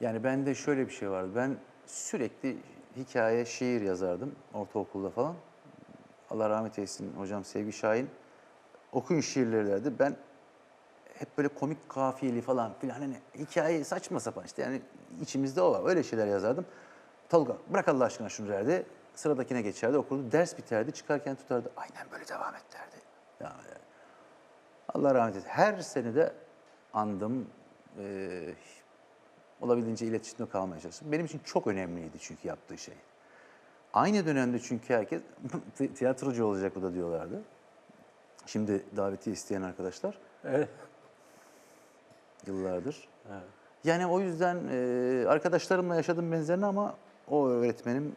Yani bende şöyle bir şey vardı. Ben sürekli hikaye, şiir yazardım ortaokulda falan. Allah rahmet eylesin hocam Sevgi Şahin. Okuyun şiirleri derdi. Ben hep böyle komik kafiyeli falan filan hani hikaye saçma sapan işte yani içimizde o var. Öyle şeyler yazardım. Tolga bırak Allah aşkına şunu derdi. Sıradakine geçerdi okurdu. Ders biterdi çıkarken tutardı. Aynen böyle devam et derdi. Devam ederdi. Allah rahmet eylesin. Her sene de andım. Ee, olabildiğince iletişimde kalmaya çalıştım. Benim için çok önemliydi çünkü yaptığı şey. Aynı dönemde çünkü herkes ti- tiyatrocu olacak bu da diyorlardı. Şimdi daveti isteyen arkadaşlar Evet. yıllardır. Yani o yüzden e, arkadaşlarımla yaşadım benzerini ama o öğretmenim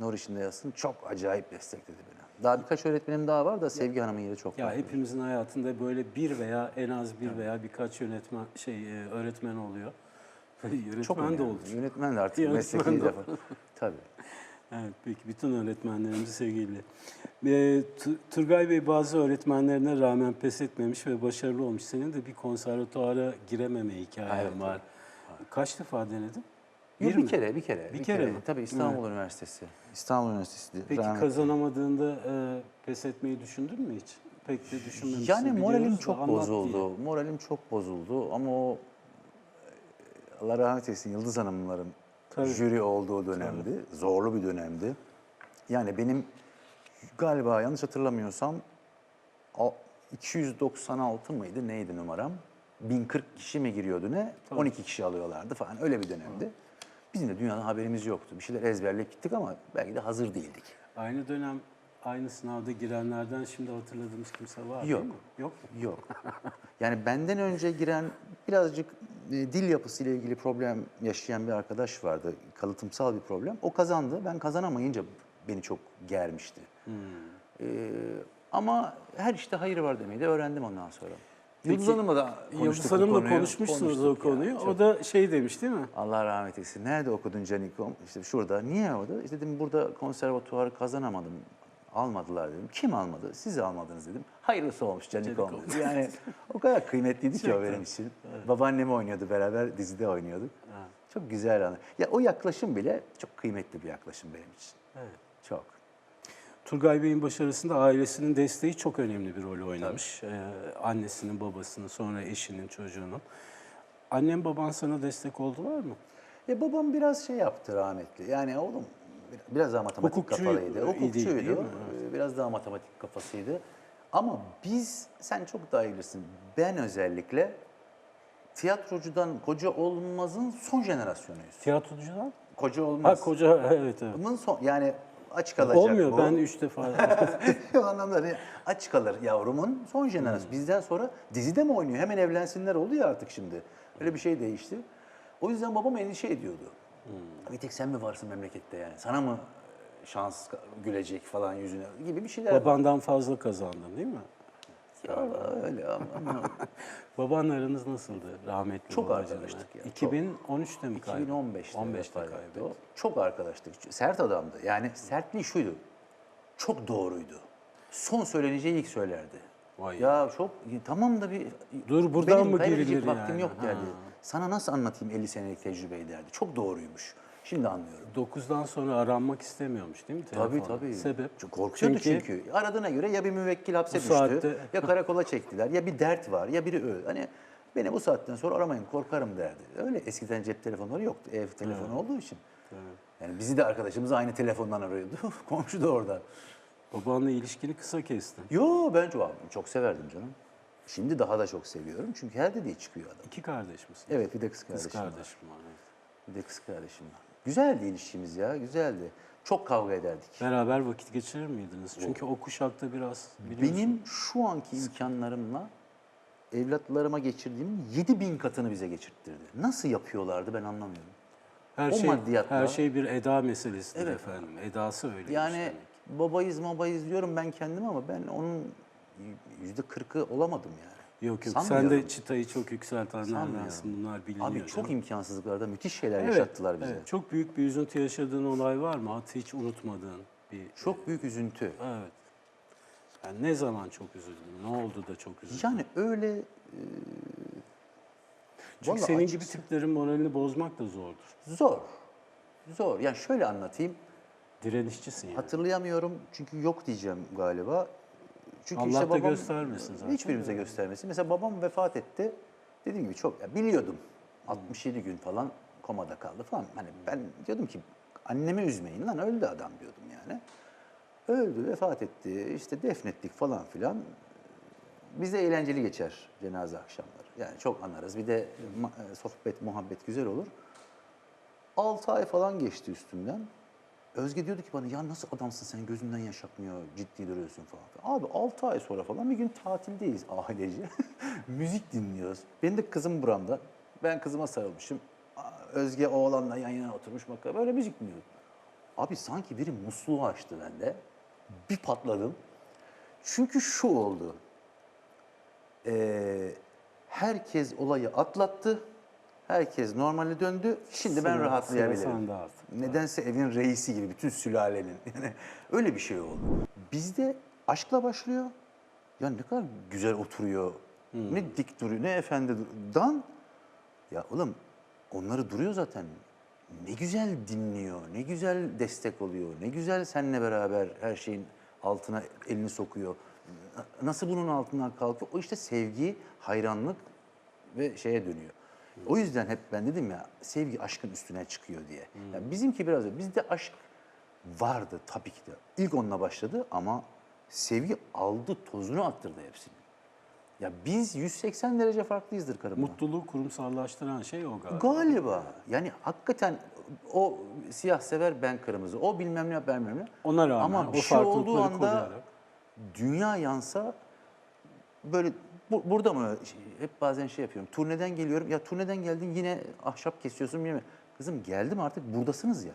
Nur içinde yazsın çok acayip destekledi beni. Daha birkaç öğretmenim daha var da Sevgi Hanım'ın yeri çok Ya farklı. hepimizin hayatında böyle bir veya en az bir veya birkaç yönetmen şey e, öğretmen oluyor. Yönetmen çok de önemli. olur. Yönetmen de artık Yönetmen mesleki de defa. Tabii. Evet, peki bütün öğretmenlerimizi sevgiyle. Tu- Turgay Bey bazı öğretmenlerine rağmen pes etmemiş ve başarılı olmuş. Senin de bir konservatuara girememe hikayen Evet, var. Kaç defa denedin? Bir, Bir mi? kere, bir kere. Bir kere mi? Tabii İstanbul Üniversitesi. İstanbul Üniversitesi. Peki rahmetli. kazanamadığında e, pes etmeyi düşündün mü hiç? Pek de düşünmemişsin. Yani moralim çok bozuldu. diye. Moralim çok bozuldu ama o e, Allah rahmet eylesin Yıldız Hanımların Tabii. jüri olduğu dönemdi. Zorlu bir dönemdi. Yani benim galiba yanlış hatırlamıyorsam o 296 mıydı neydi numaram? 1040 kişi mi giriyordu ne? 12 kişi alıyorlardı falan öyle bir dönemdi. Bizim de dünyadan haberimiz yoktu. Bir şeyler ezberleyip gittik ama belki de hazır değildik. Aynı dönem aynı sınavda girenlerden şimdi hatırladığımız kimse var Yok. değil mi? Yok? Yok. Yani benden önce giren birazcık dil yapısıyla ilgili problem yaşayan bir arkadaş vardı. Kalıtımsal bir problem. O kazandı. Ben kazanamayınca beni çok germişti. Ee, ama her işte hayır var demeyi de öğrendim ondan sonra. Yıldız Hanım'la da Yıldız Hanım'la konuşmuşsunuz o konuyu. çok. o da şey demiş değil mi? Allah rahmet eylesin. Nerede okudun Canikom? İşte şurada. Niye orada? İşte dedim burada konservatuvarı kazanamadım. Almadılar dedim. Kim almadı? Siz almadınız dedim. Hayırlısı olmuş Canikom. Dedi. Yani o kadar kıymetliydi ki o benim için. Babaannemi oynuyordu beraber dizide oynuyorduk. Çok güzel anı. Ya o yaklaşım bile çok kıymetli bir yaklaşım benim için. Evet. Çok. Turgay Bey'in başarısında ailesinin desteği çok önemli bir rol oynamış. Ee, annesinin, babasının, sonra eşinin, çocuğunun. Annem baban sana destek oldular mı? Ya babam biraz şey yaptı rahmetli. Yani oğlum biraz daha matematik Hukukçu kafalıydı. idi, Hukukçuydu. değil? Ee, Biraz daha matematik kafasıydı. Ama biz, sen çok daha iyi bilirsin. Ben özellikle tiyatrocudan koca olmazın son jenerasyonuyuz. Tiyatrocudan? Koca Ha olmaz. koca, evet evet. Bunun son, yani aç kalacak Olmuyor, bu. ben üç defa. o anlamda hani aç kalır yavrumun son jenerasyonu. Hmm. Bizden sonra dizide mi oynuyor? Hemen evlensinler oldu ya artık şimdi. Öyle bir şey değişti. O yüzden babam endişe ediyordu. Hmm. Bir tek sen mi varsın memlekette yani? Sana mı şans gülecek falan yüzüne gibi bir şeyler. Babandan fazla kazandın değil mi? Ya öyle ama. Babanla aranız nasıldı rahmetli Çok babacığınla? arkadaştık ya, çok. 2013'te mi kaybetti? 2015'te 15'te vefat etti kaybetti. o. Çok arkadaştık. Sert adamdı. Yani sertliği şuydu. Çok doğruydu. Son söyleneceği ilk söylerdi. Vay ya çok tamam da bir Dur, buradan benim mı kaybedecek girilir vaktim yani? yok derdi. Sana nasıl anlatayım 50 senelik tecrübeyi derdi. Çok doğruymuş. Şimdi anlıyorum. 9'dan sonra aranmak istemiyormuş değil mi? Tabii telefonla? tabii. Sebep? Çok korkuyordu çünkü. Aradığına göre ya bir müvekkil hapse düştü, saatte- ya karakola çektiler, ya bir dert var, ya biri öldü. Hani beni bu saatten sonra aramayın korkarım derdi. Öyle eskiden cep telefonları yoktu. Ev telefonu olduğu için. Yani bizi de arkadaşımız aynı telefondan arıyordu. Komşu da orada. Babanla ilişkini kısa kestin. Yo ben çok, çok severdim canım. Şimdi daha da çok seviyorum. Çünkü her dediği çıkıyor adam. İki kardeş misin? Evet bir de kız Kız kardeşim var. kardeşim var. evet. Bir de kız kardeşim var. Güzeldi ilişkimiz ya, güzeldi. Çok kavga ederdik. Beraber vakit geçirir miydiniz? Çünkü o kuşakta biraz biliyorsun. Benim şu anki imkanlarımla evlatlarıma geçirdiğimin 7000 katını bize geçirttirdi. Nasıl yapıyorlardı ben anlamıyorum. her o şey, maddiyatla- her şey bir eda meselesidir Evet. efendim. Edası öyle. Yani babayız babayız diyorum ben kendim ama ben onun yüzde kırkı olamadım yani. Yok yok sen de çıtayı çok yükseltenlerdensin. Bunlar biliniyor. Abi çok imkansızlıklarda müthiş şeyler Evet, yaşattılar bize. evet. Çok büyük bir üzüntü yaşadığın olay var mı? Hatta hiç unutmadığın bir... Çok büyük üzüntü. Evet. Yani ne zaman çok üzüldün? Ne oldu da çok üzüldün? Yani öyle Çünkü Vallahi senin açık- gibi tiplerin moralini bozmak da zordur. Zor. Zor. Yani şöyle anlatayım. Direnişçisin yani. Hatırlayamıyorum çünkü yok diyeceğim galiba. Çünkü Allah işte da babam göstermesin zaten. Hiçbirimize göstermesin. Mesela babam vefat etti. Dediğim gibi çok ya biliyordum. 67 gün falan komada kaldı falan. Hani ben diyordum ki annemi üzmeyin lan öldü adam diyordum yani. Öldü, vefat etti. işte defnettik falan filan. Bize eğlenceli geçer cenaze akşamları. Yani çok anlarız. Bir de e, sohbet, muhabbet güzel olur. 6 ay falan geçti üstünden. Özge diyordu ki bana ya nasıl adamsın sen gözünden yaş akmıyor, ciddi duruyorsun falan. Abi 6 ay sonra falan bir gün tatildeyiz ailece. Müzik dinliyoruz. Benim de kızım buramda. Ben kızıma sarılmışım. Özge oğlanla yan yana oturmuş bak böyle müzik dinliyoruz. Abi sanki biri musluğu açtı bende. Bir patladım. Çünkü şu oldu. Ee, herkes olayı atlattı. Herkes normale döndü. Şimdi ben Sıra- rahatlayabilirim. sıra sende artık. Nedense evin reisi gibi bütün sülalenin. Yani öyle bir şey oldu. Bizde aşkla başlıyor. Ya ne kadar güzel oturuyor. Ne dik duruyor, ne efendi. Dan ya oğlum onları duruyor zaten. Ne güzel dinliyor, ne güzel destek oluyor, ne güzel seninle beraber her şeyin altına elini sokuyor. Nasıl bunun altından kalkıyor? O işte sevgi, hayranlık ve şeye dönüyor. O yüzden hep ben dedim ya sevgi aşkın üstüne çıkıyor diye. Yani bizimki biraz öyle. Bizde aşk vardı tabii ki de. İlk onunla başladı ama sevgi aldı tozunu attırdı hepsini. Ya biz 180 derece farklıyızdır karımla. Mutluluğu kurumsallaştıran şey o galiba. Galiba. Yani hakikaten o siyah sever ben kırmızı. O bilmem ne ben bilmem ne. Ona rağmen Ama o bir şey olduğu anda koruyarak. dünya yansa böyle bu- burada mı şey, hep bazen şey yapıyorum. Turneden geliyorum. Ya turneden geldin yine ahşap kesiyorsun bilmem. ne. Kızım geldim artık buradasınız ya.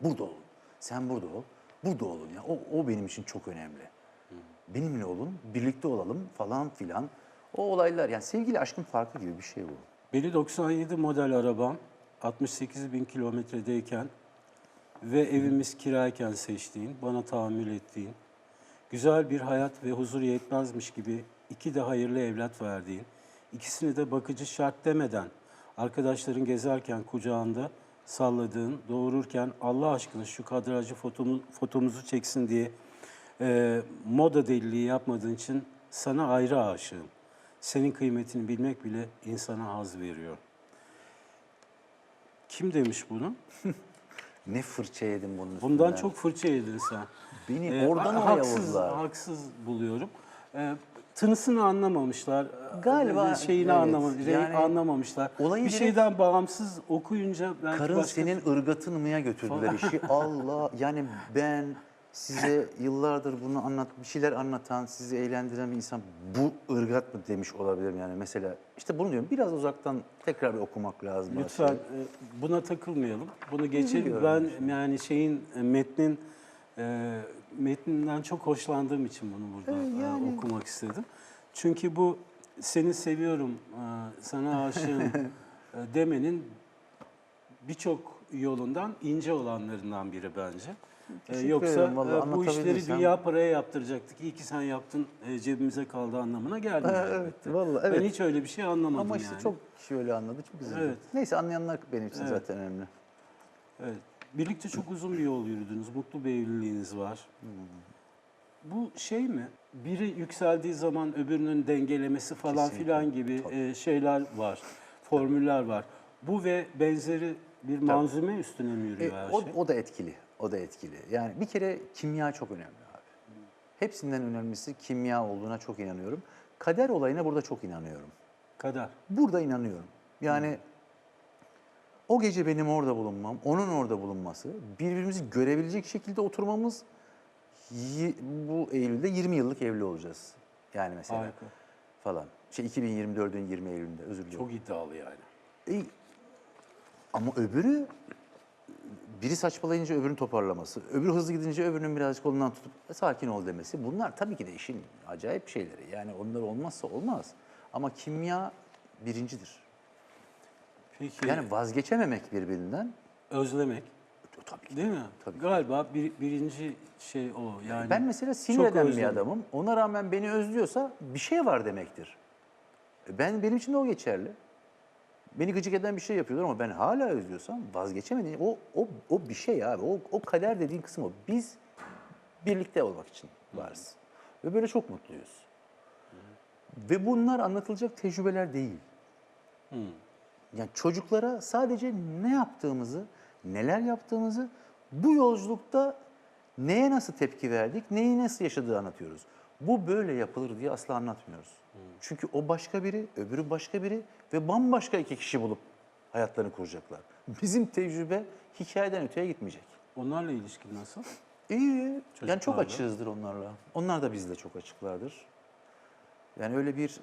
Burada olun. Sen burada ol. Burada olun ya. O, o benim için çok önemli. Benimle olun, birlikte olalım falan filan. O olaylar yani sevgili aşkın farkı gibi bir şey bu. Beni 97 model arabam 68 bin kilometredeyken ve evimiz kirayken seçtiğin, bana tahammül ettiğin, güzel bir hayat ve huzur yetmezmiş gibi iki de hayırlı evlat verdiğin, ikisini de bakıcı şart demeden arkadaşların gezerken kucağında salladığın, doğururken Allah aşkına şu kadrajı fotomu, fotomuzu çeksin diye e, moda deliliği yapmadığın için sana ayrı aşığım. Senin kıymetini bilmek bile insana haz veriyor. Kim demiş bunu? Ne fırça yedim bunun Bundan üstünden. çok fırça yedin sen. Beni Ee, oradan ha- oraya haksız, vurdular. haksız buluyorum. Ee, tınısını anlamamışlar. Galiba, Ee, şeyini evet. anlamamışlar. Yani anlamamışlar. olayı bir direkt- şeyden bağımsız okuyunca belki Karın başka senin ırgatın mıya götürdüler işi. Allah yani ben size yıllardır bunu anlat bir şeyler anlatan, sizi eğlendiren bir insan bu ırgat mı demiş olabilirim yani mesela. işte bunu diyorum biraz uzaktan tekrar bir okumak lazım. Lütfen e, buna takılmayalım. Bunu geçelim. Ben yani şeyin e, metnin e, metninden çok hoşlandığım için bunu burada e, okumak istedim. Çünkü bu seni seviyorum, e, sana aşığım e, demenin birçok yolundan ince olanlarından biri bence. Teşekkür Yoksa vallahi bu işleri dünya paraya yaptıracaktık. İyi ki sen yaptın, cebimize kaldı anlamına gelmiyor. Evet, vallahi Ben evet. hiç öyle bir şey anlamadım Ama işte yani. çok kişi öyle anladı çok üzüldüm. Evet. Neyse anlayanlar benim için Evet. zaten önemli. Evet. Birlikte çok uzun bir yol yürüdünüz. Mutlu bir evliliğiniz var. Bu şey mi? Biri yükseldiği zaman öbürünün dengelemesi falan Kesinlikle. filan gibi e, şeyler var. Formüller var. Bu ve benzeri bir manzume üstüne mi E, yürüyor her o, şey? o da etkili. O da etkili. Yani bir kere kimya çok önemli abi. Hepsinden önemlisi kimya olduğuna çok inanıyorum. Kader olayına burada çok inanıyorum. Kader. Burada inanıyorum. Yani o gece benim orada bulunmam, onun orada bulunması, birbirimizi görebilecek şekilde oturmamız bu Eylül'de 20 yıllık evli olacağız. Yani mesela Harika. falan. Şey 2024'ün 20 Eylül'ünde özür diliyorum. Çok iddialı yani. E, ama öbürü biri saçmalayınca öbürünün toparlaması, öbürü hızlı gidince öbürünün birazcık kolundan tutup "E, sakin ol demesi. Bunlar tabii ki de işin acayip şeyleri. Yani onlar olmazsa olmaz. Ama kimya birincidir. Peki Yani vazgeçememek birbirinden özlemek tabii ki. değil mi? Tabii. Galiba bir, birinci şey o. Yani ben mesela sinir eden bir adamım. Ona rağmen beni özlüyorsa bir şey var demektir. E, Ben benim için de o geçerli. beni gıcık eden bir şey yapıyorlar ama ben hala özlüyorsam vazgeçemediğim o, o, o bir şey abi. O, o kader dediğin kısım o. Biz birlikte olmak için varız. Ve böyle çok mutluyuz. Ve bunlar anlatılacak tecrübeler değil. Yani çocuklara sadece ne yaptığımızı, neler yaptığımızı, bu yolculukta neye nasıl tepki verdik, neyi nasıl yaşadığı anlatıyoruz. Bu böyle yapılır diye asla anlatmıyoruz. Çünkü o başka biri, öbürü başka biri ve bambaşka iki kişi bulup hayatlarını kuracaklar. Bizim tecrübe hikayeden öteye gitmeyecek. Onlarla ilişkin nasıl? İyi. Yani çok Çocuklarla. açığızdır onlarla. Onlar da bizle çok açıklardır. Yani öyle bir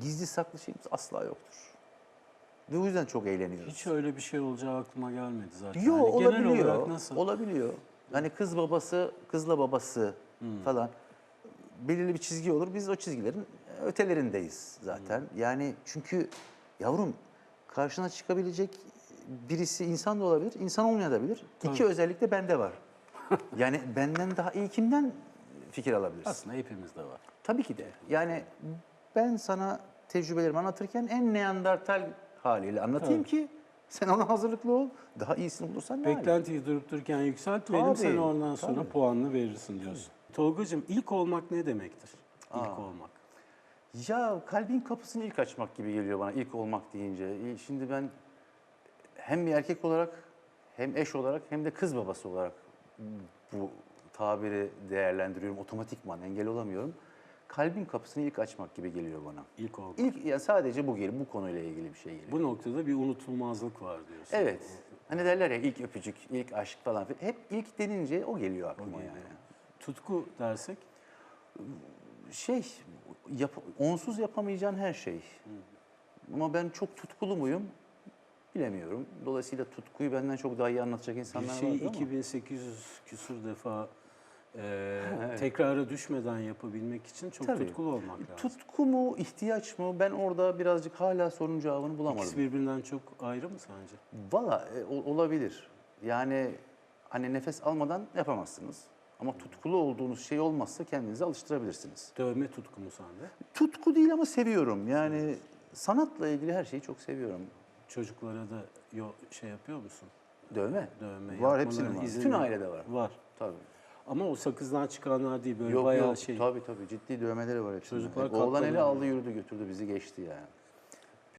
gizli saklı şeyimiz asla yoktur. Ve o yüzden çok eğleniyoruz. Hiç öyle bir şey olacağı aklıma gelmedi zaten. Yo Hani genel olabiliyor. olarak nasıl? Olabiliyor. Hani kız babası, kızla babası Hmm. falan belirli bir çizgi olur. Biz o çizgilerin ötelerindeyiz zaten. Hmm. Yani çünkü yavrum karşına çıkabilecek birisi insan da olabilir, insan olmayabilir. İki özellik de bende var. yani benden daha iyi kimden fikir alabilirsin? Aslında hepimizde var. Tabii ki de. Yani ben sana tecrübelerimi anlatırken en neandertal haliyle anlatayım ki sen ona hazırlıklı ol. Daha iyisini bulursan ne. Beklentiyi durup dururken yükseltmeyelim Tabii, sen ondan sonra tabii. puanını verirsin diyorsun. Tolgacığım ilk olmak ne demektir? İlk Aa. olmak. Ya kalbin kapısını ilk açmak gibi geliyor bana ilk olmak deyince. E, Şimdi ben hem bir erkek olarak hem eş olarak hem de kız babası olarak bu tabiri değerlendiriyorum. Otomatikman engel olamıyorum. Kalbin kapısını ilk açmak gibi geliyor bana. İlk olmak. İlk yani sadece bu geliyor, bu konuyla ilgili bir şey geliyor. Bu noktada bir unutulmazlık var diyorsun. Evet. Hani derler ya ilk öpücük, ilk aşk falan. filan. Hep ilk denince o geliyor aklıma yani. Tutku dersek Şey, yap, onsuz yapamayacağın her şey. Ama ben çok tutkulu muyum? Bilemiyorum. Dolayısıyla tutkuyu benden çok daha iyi anlatacak bir insanlar şeyi vardır ama. 2800 küsur defa e, tekrara düşmeden yapabilmek için çok Tabii. tutkulu olmak lazım. Tutku mu, ihtiyaç mı? Ben orada birazcık hala sorunun cevabını bulamadım. İkisi birbirinden çok ayrı mı sence? Valla e, olabilir. Yani hani nefes almadan yapamazsınız. Ama tutkulu olduğunuz şey olmazsa kendinizi alıştırabilirsiniz. Dövme tutku mu sende? Tutku değil ama seviyorum. Yani sanatla ilgili her şeyi çok seviyorum. Çocuklara da yo, şey yapıyor musun? Dövme. Dövme Var hepsinin var. Bütün ailede var. Var. Tabii. Ama o sakızdan çıkanlar değil böyle Yok bayağı yok şey. tabii tabii ciddi dövmeleri var hepsinin. Çocuklar Hep Oğlan eli aldı yürüdü götürdü bizi geçti yani.